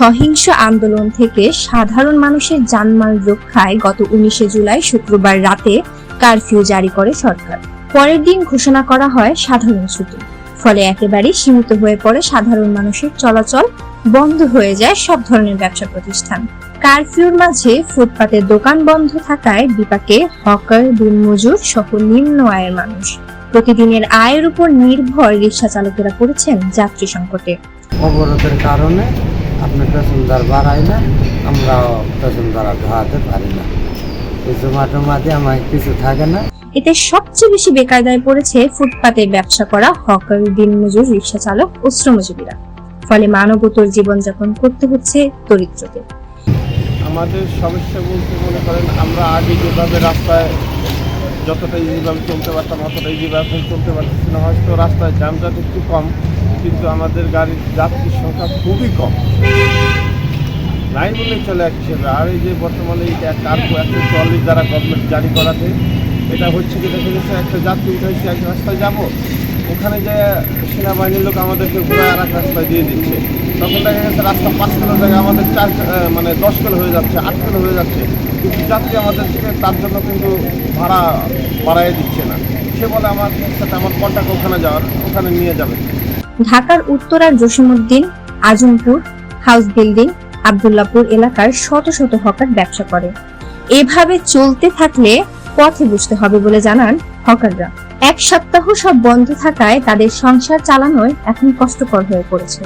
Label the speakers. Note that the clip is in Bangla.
Speaker 1: সহিংস আন্দোলন থেকে সাধারণ মানুষের জানমাল রক্ষায় গত উনিশে জুলাই শুক্রবার রাতে কারফিউ জারি করে সরকার। পরের দিন ঘোষণা করা হয় সাধারণ ছুটি। ফলে একেবারে সীমিত হয়ে পড়ে সাধারণ মানুষের চলাচল, বন্ধ হয়ে যায় সব ধরনের ব্যবসা প্রতিষ্ঠান। কারফিউর মাঝে ফুটপাতের দোকান বন্ধ থাকায় বিপাকে হকার, দিনমজুর সহ নিম্ন আয়ের মানুষ। প্রতিদিনের আয়ের উপর নির্ভর রিক্সা চালকেরা পড়েছেন যাত্রী সংকটে।
Speaker 2: অবরোধের কারণে আপনি প্যাসেঞ্জার বাড়াই না আমরা প্যাসেঞ্জার ধোয়াতে পারি না। এই জোম্যাটো মাঝে আমার কিছু থাকে না।
Speaker 1: এতে সবচেয়ে বেশি বেকায়দায় পড়েছে ফুটপাতে ব্যবসা করা হকার দিনমজুর রিক্সা চালক ও শ্রমজীবীরা। ফলে মানবতর জীবনযাপন করতে হচ্ছে দরিদ্রদের।
Speaker 3: আমাদের সমস্যা বলতে মনে করেন আমরা আগে যেভাবে রাস্তায় যতটা ইজিভাবে চলতে পারতাম অতটা ইজিভাবে চলতে পারতেছি না। হয়তো রাস্তায় যানজট একটু কম। কিন্তু আমাদের গাড়ির যাত্রীর সংখ্যা খুবই কম। নাই বলে চলে হিসেবে আর এই যে বর্তমানে এই কার্গো একটা চল্লিশ দ্বারা গভর্নমেন্ট জারি করাতে, এটা হচ্ছে কি দেখা গেছে, একটা যাত্রী উঠেছে এক রাস্তায় যাব, ওখানে যে সেনাবাহিনীর লোক আমাদেরকে ঘুরে আর এক রাস্তায় দিয়ে দিচ্ছে। তখন দেখা গেছে রাস্তা পাঁচ কিলো জায়গায় আমাদের চার মানে দশ কিলো হয়ে যাচ্ছে, আট কিলো হয়ে যাচ্ছে। কিন্তু যাত্রী আমাদের থেকে তার জন্য কিন্তু ভাড়া বাড়াই দিচ্ছে না। সে বলে আমার সাথে আমার কন্ট্যাক্ট ওখানে যাওয়ার, ওখানে নিয়ে যাবে।
Speaker 1: ঢাকার উত্তরার জসিমুদ্দিন আজমপুর হাউস বিল্ডিং আবদুল্লাপুর এলাকার শত শত হকার ব্যবসা করে। এভাবে চলতে থাকলে পথে বুঝতে হবে বলে জানান হকাররা। এক সপ্তাহ সব বন্ধ থাকায় তাদের সংসার চালানোয় এখন কষ্টকর হয়ে পড়েছে।